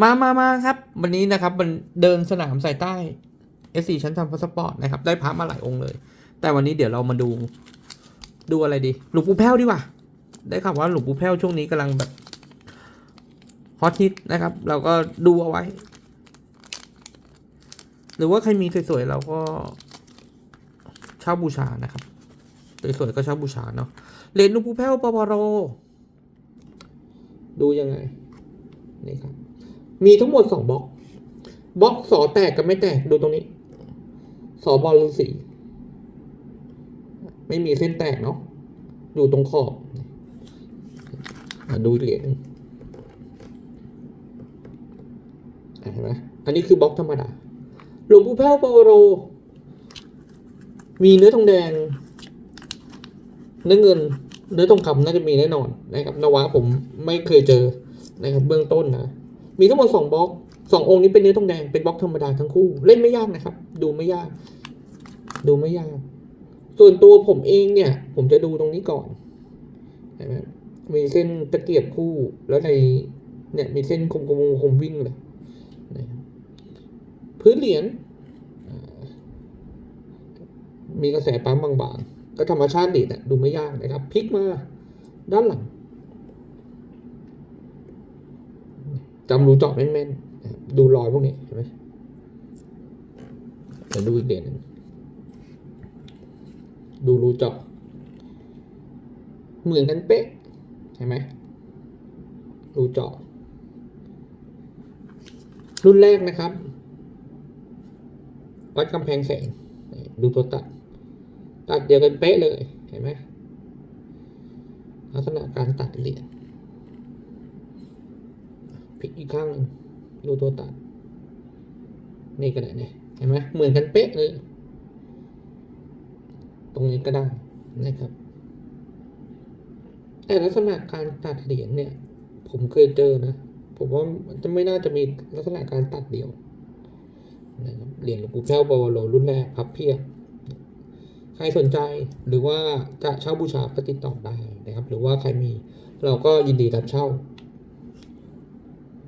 มามามาครับ วันนี้นะครับมันเดินสนามสายใต้ S4 ชั้นทำพาสปอร์ตนะครับ ได้พระมาหลายองค์เลย แต่วันนี้เดี๋ยวเรามาดู ดูอะไรดี หลวงปู่แพ้วดีกว่า ได้ข่าวว่าหลวงปู่แพ้วช่วงนี้กำลังแบบฮอตฮิตนะครับ เราก็ดูเอาไว้ หรือว่าใครมีสวยๆเราก็เช่าบูชานะครับ สวยๆก็เช่าบูชาเนาะเหรียญหลวงปู่แพ้วปปรดูยังไง นี่ครับ มีทั้งหมดสองบล็อก บล็อกสอแตกกับไม่แตกดูตรงนี้ สอบอลฤาษีไม่มีเส้นแตกเนาะอยู่ตรงขอบดูเหรียญนึงเห็นไหมอันนี้คือบล็อกธรรมดา หลวงปู่แพ้วปวโร มีเนื้อทองแดง เนื้อเงิน เนื้อทองคำน่าจะมีแน่นอนนะครับนวะผมไม่เคยเจอนะครับเบื้องต้นนะ มีทั้งหมดสองบล็อกสององค์นี้เป็นเนื้อทองแดงเป็นบล็อกธรรมดาทั้งคู่ เล่นไม่ยากนะครับ ดูไม่ยาก ดูไม่ยาก ส่วนตัวผมเองเนี่ย ผมจะดูตรงนี้ก่อนเห็นไหมมีเส้นตะเกียบคู่แล้วในเนี่ยมีเส้นคมคมคมวิ่งเลยพื้นเหรียญมีกระแสปั๊มบางๆ ก็ธรรมชาติดีนะดูไม่ยากนะครับพลิกมาด้านหลัง จำรูเจาะแม่นๆ ดูรอยพวกนี้เห็นไหมเดี๋ยวดูอีกเด่นหนึ่งดูรูเจาะเหมือนกันเป๊ะเห็นไหมรูเจาะรุ่นแรกนะครับ วัดกำแพงแสง ดูตัวตัด ตัดเดียวกันเป๊ะเลย เห็นไหมลักษณะการตัดเหรียญ ลิกอีกข้างนึงดูตัวตัด นี่ก็ได้เนี่ยเห็นไหมเหมือนกันเป๊ะเลย ตรงนี้ก็ได้นะครับ แต่ลักษณะการตัดเหรียญเนี่ย ผมเคยเจอนะ ผมว่ามันจะไม่น่าจะมีลักษณะการตัดเดียวนะครับเหรียญหลวงปู่แพ้วปวโรรุ่นแรกพับเพียบใครสนใจหรือว่าจะเช่าบูชาก็ติดต่อได้นะครับ หรือว่าใครมีเราก็ยินดีรับเช่า